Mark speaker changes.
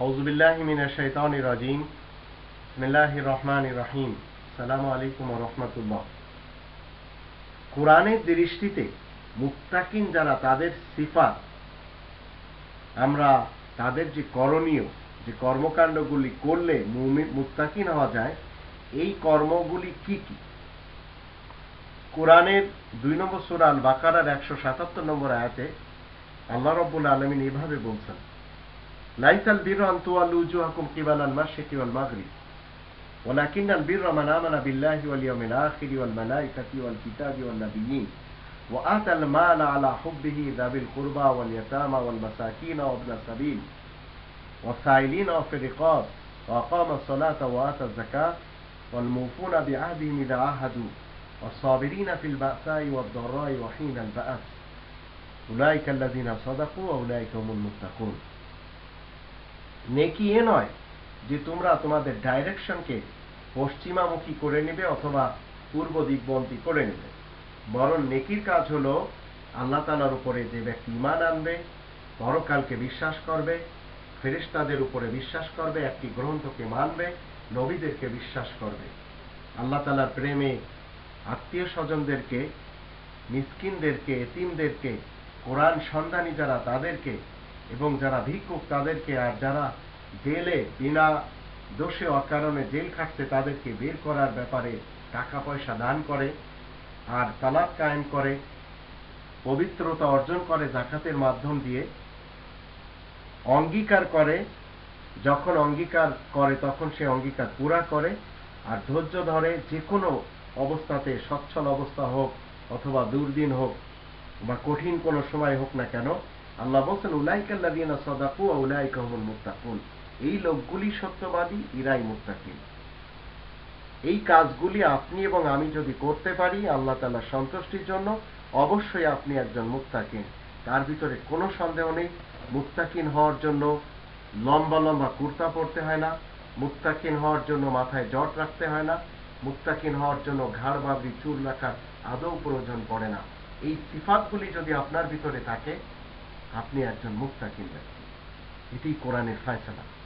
Speaker 1: রাজিম। বিসমিল্লাহ রহমান রহিম। সালাম আলাইকুম রহমতুল্লাহ। কোরআনের দৃষ্টিতে মুক্তাকিন যারা তাদের সিফাত, আমরা তাদের যে করণীয়, যে কর্মকাণ্ডগুলি করলে মুত্তাকিন হওয়া যায়, এই কর্মগুলি কি কি? কোরআনের দুই নম্বর সুরাল বাকারার একশো সাতাত্তর নম্বর আয়াতে আল্লাহ রব্বুল আলমিন এইভাবে বলছেন ليس البر أن تولوا وجوهكم قبل المشرق والمغرب ولكن البر من آمن بالله واليوم الآخر والملائكة والكتاب والنبيين وآتى المال على حبه ذوي القربى واليتامى والمساكين وابن السبيل والسائلين وفي الرقاب وأقام الصلاة وآتى الزكاة والموفون بعهدهم إذا عاهدوا والصابرين في البأساء والضراء وحين البأس. أولئك الذين صدقوا وأولئك هم المتقون. নেকি এ নয় যে তোমরা তোমাদের ডাইরেকশনকে পশ্চিমামুখী করে নেবে অথবা পূর্ব দিকবন্দি করে নেবে। বরং নেকির কাজ হলো আল্লাহ তালার উপরে যে ব্যক্তি ইমান আনবে, পরকালকে বিশ্বাস করবে ফেরিস্তাদের উপরে বিশ্বাস করবে, একটি গ্রন্থকে মানবে, নবীদেরকে বিশ্বাস করবে। আল্লাহ তালার প্রেমে আত্মীয় স্বজনদেরকে মিসকিনদেরকে, এতিমদেরকে, কোরআন সন্ধানী যারা তাদেরকে এবং যারা ভিক্ষুক, তাদেরকে আর যারা জেলে, বিনা দোষে অকারণে জেল খাটছে, তাদেরকে বের করার ব্যাপারে টাকা পয়সা দান করে আর তালাক কায়েম করে, পবিত্রতা অর্জন করে জাকাতের মাধ্যম দিয়ে অঙ্গীকার করে। যখন অঙ্গীকার করে, তখন সে অঙ্গীকার পুরা করে আর ধৈর্য ধরে যে কোনো অবস্থাতে সচ্ছল অবস্থা হোক অথবা দুর্দিন হোক বা কঠিন কোনো সময় হোক না কেন আল্লাহ বলছেন উলাইকাল্লাদিনা সদাকু উলাইকাহুল মুত্তাকুন। এই লোকগুলি সত্যবাদী ইরাই মুত্তাকিন। এই কাজগুলি আপনি এবং আমি যদি করতে পারি, আল্লাহ তালা সন্তুষ্টির জন্য অবশ্যই আপনি একজন মুক্তাকিন তার ভিতরে কোনো সন্দেহ নেই মুক্তাকিন হওয়ার জন্য লম্বা লম্বা কুর্তা পরতে হয় না মুক্তাকিন হওয়ার জন্য মাথায় জট রাখতে হয় না মুক্তাকিন হওয়ার জন্য ঘাড়, বাবরি, চুল রাখার আদৌ প্রয়োজন পড়ে না। এই সিফাতগুলি যদি আপনার ভিতরে থাকে আপনি একজন মুক্তাকিন ব্যক্তি। এটি কোরআনের ফায়সালা।